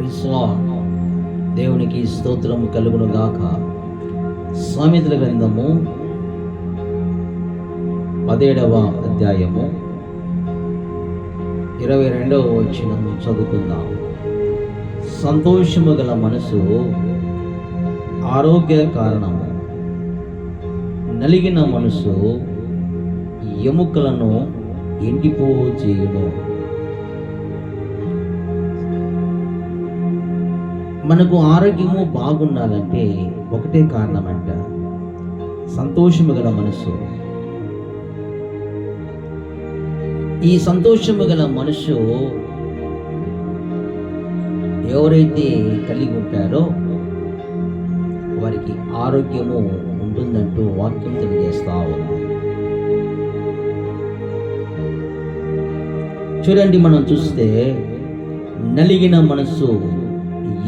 Praise దేవునికి స్తోత్రము కలుగును గాక సామెతల గ్రంథము పదేడవ అధ్యాయము ఇరవై రెండవ వచ్చిన చదువుకుందాం. సంతోషము గల మనసు ఆరోగ్య కారణము. నలిగిన మనసు ఎముకలను ఎండిపో చేయడం మనకు ఆరోగ్యము బాగుండాలంటే ఒకటే కారణమంట సంతోషము గల మనసు ఈ సంతోషము గల మనసు ఎవరైతే కలిగి ఉంటారో వారికి ఆరోగ్యము ఉంటుందంటూ వాక్యం తెలియజేస్తా చూడండి మనం చూస్తే నలిగిన మనసు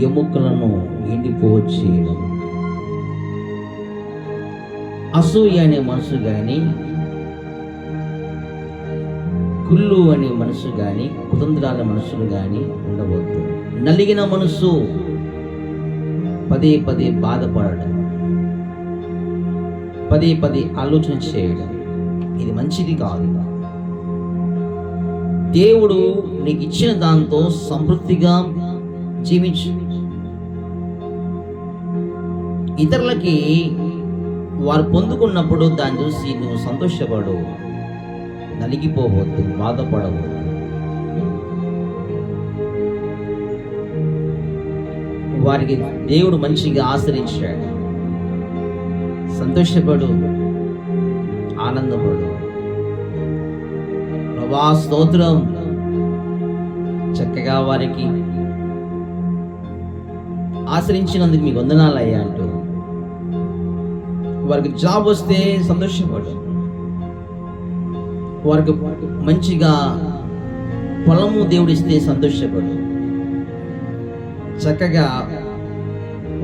ఎముకలను ఎండిపోచేయడం అసూయ అనే మనసు కానీ కుళ్ళు అనే మనసు కానీ కుతంత్రాల మనసులు కానీ ఉండవద్దు. నలిగిన మనసు పదే పదే బాధపడడం పదే పదే ఆలోచన చేయడం ఇది మంచిది కాదు. దేవుడు నీకు ఇచ్చిన దాంతో సమృద్ధిగా జీవించు. ఇతరులకి వారు పొందుకున్నప్పుడు దాన్ని చూసి నువ్వు సంతోషపడు. నలిగిపోవద్దు బాధపడవద్దు. వారికి దేవుడు మంచిగా ఆశ్రయించాడు. సంతోషపడు ఆనందపడు. ప్రభా స్తోత్రం. చక్కగా వారికి ఆశ్రయించినందుకు మీకు వందనాలయ్యా అంటూ వారికి జాబ్ వస్తే సంతోషపడు వారికి మంచిగా పొలము దేవుడిస్తే సంతోషపడు చక్కగా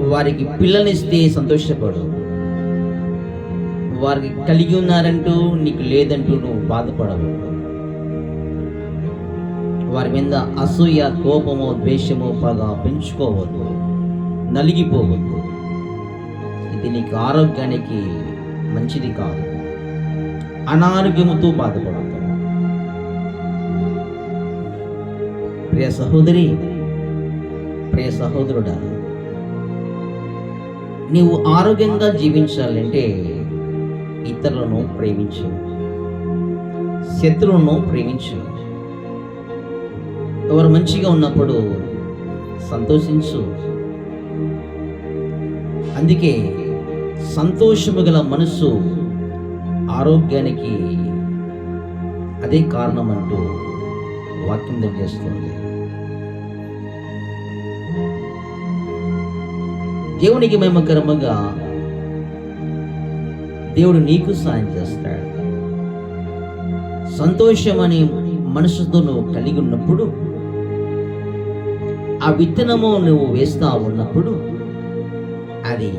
వారికి పిల్లనిస్తే సంతోషపడు వారికి కలిగి ఉన్నారంటూ నీకు లేదంటూ నువ్వు బాధపడవు. వారి మీద అసూయ కోపము ద్వేషము పగ పెంచుకోవద్దు. నలిగిపోవద్దు. ఇది నీకు ఆరోగ్యానికి మంచిది కాదు. అనారోగ్యముతో బాధపడతావు ప్రియ సహోదరి ప్రియ సహోదరుడా నీవు ఆరోగ్యంగా జీవించాలంటే ఇతరులను ప్రేమించు. శత్రువులను ప్రేమించు. ఎవరు మంచిగా ఉన్నప్పుడు సంతోషించు. అందుకే సంతోషము గల మనస్సు ఆరోగ్యానికి అదే కారణం అంటూ వాక్యం తెలియజేస్తుంది. దేవునికి మేమకరముగా దేవుడు నీకు సాయం చేస్తాడు. సంతోషం అనే మనసుతో నువ్వు కలిగి ఉన్నప్పుడు ఆ విత్తనము నువ్వు వేస్తా ఉన్నప్పుడు అది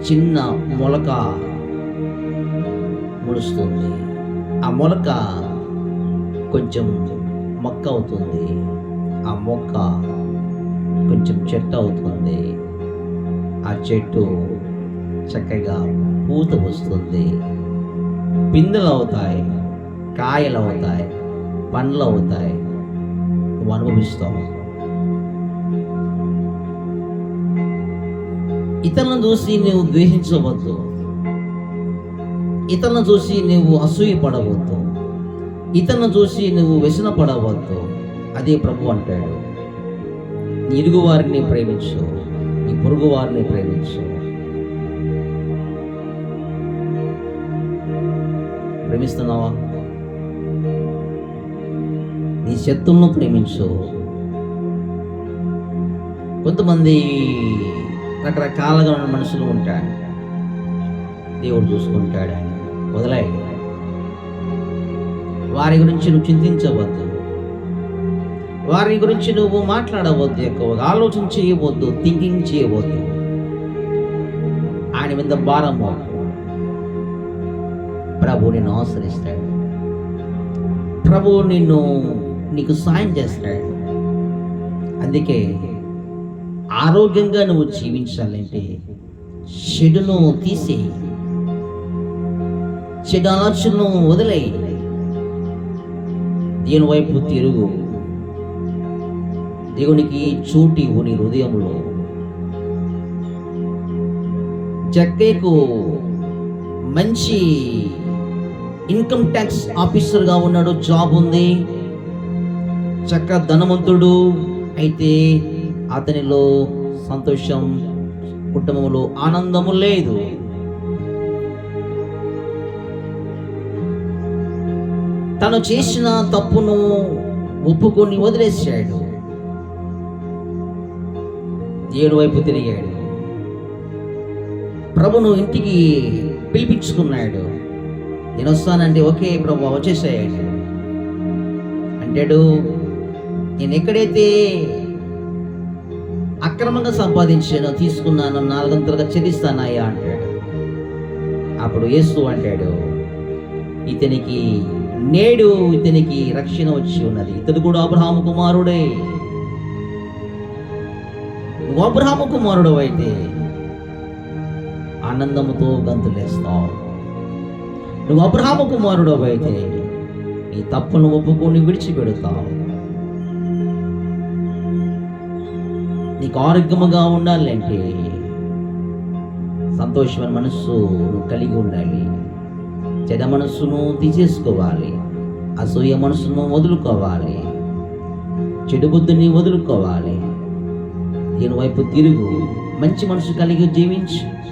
చిన్న మొలక ముడుస్తుంది. ఆ మొలక కొంచెం మొక్క అవుతుంది. ఆ మొక్క కొంచెం చెట్టు అవుతుంది. ఆ చెట్టు చక్కగా పూత వస్తుంది. పిందెలు అవుతాయి కాయలు అవుతాయి పండ్లు అవుతాయి. నువ్వు అనుభవిస్తావు? ఇతరులను చూసి నువ్వు ద్వేషించవద్దు. ఇతరులను చూసి నువ్వు అసూయ పడవద్దు ఇతరులను చూసి నువ్వు వ్యసన పడవద్దు అదే ప్రభు అంటాడు. నీ ఇరుగు వారిని ప్రేమించు. నీ పొరుగు వారిని ప్రేమించు. ప్రేమిస్తున్నావా? నీ శత్రువులను ప్రేమించు. కొంతమంది రకరకాలుగా ఉన్న మనుషులు ఉంటాడు దేవుడు చూసుకుంటాడు ఆయన. వదిలేడు. వారి గురించి నువ్వు చింతించవద్దు. వారి గురించి నువ్వు మాట్లాడవద్దు ఎక్కువగా. ఆలోచన చేయవద్దు థింకింగ్ చేయవద్దు. ఆయన మీద భారం మోపు. ప్రభు నిన్ను ఆశ్రయిస్తాడు. ప్రభు నిన్ను నీకు సాయం చేస్తాడు. అందుకే ఆరోగ్యంగా నువ్వు జీవించాలంటే చెడును తీసి చెడు ఆలోచనను దేని వైపు తిరుగు. దేవునికి చూటి నీ హృదయంలో జగ్గయ్యకు మంచి ఇన్కమ్ ట్యాక్స్ ఆఫీసర్గా ఉన్నాడు జాబ్ ఉంది. చక్క ధనవంతుడు. అయితే అతనిలో సంతోషం కుటుంబంలో ఆనందము లేదు. తను చేసిన తప్పును ఒప్పుకొని వదిలేసాడు ఏడు వైపు తిరిగాడు. ప్రభును ఇంటికి పిలిపించుకున్నాడు. నేను వస్తానంటే ఓకే ప్రభు వచ్చేసాడు అంటాడు నేను ఎక్కడైతే అక్రమంగా సంపాదించాను తీసుకున్నాను నాలుగంతలుగా చెల్లిస్తానయ్యా అంటాడు. అప్పుడు యేసు అంటాడు ఇతనికి నేడు ఇతనికి రక్షణ వచ్చి ఉన్నది. ఇతడు కూడా అబ్రహాము కుమారుడే. నువ్వు అబ్రహాము కుమారుడు అయితే ఆనందముతో గంతులేస్తావు నువ్వు అబ్రహాము కుమారుడు అయితే నీ తప్పును ఒప్పుకొని విడిచిపెడతావు. నీకు ఆరోగ్యముగా ఉండాలంటే సంతోషమైన మనస్సు నువ్వు కలిగి ఉండాలి. చెడ మనస్సును తీసేసుకోవాలి. అసూయ మనస్సును వదులుకోవాలి. చెడు బుద్ధిని వదులుకోవాలి. దీని వైపు తిరుగు. మంచి మనసు కలిగి జీవించు.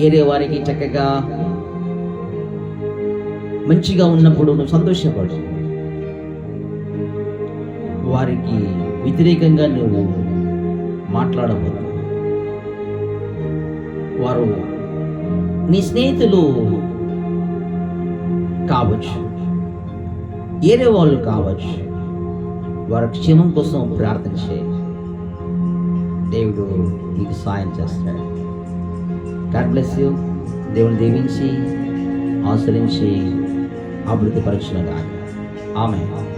ఏరే వారికి చక్కగా మంచిగా ఉన్నప్పుడు నువ్వు సంతోషపడు. వారికి వ్యతిరేకంగా నువ్వు మాట్లాడవద్దు. వారు నీ స్నేహితులు కావచ్చు ఏరే వాళ్ళు కావచ్చు వారి క్షేమం కోసం ప్రార్థన చేయి. దేవుడు నీకు సాయం చేస్తాడు. God bless you. దేవుని దీవించి ఆశ్రయించి అభివృద్ధి పరచునగా ఆమె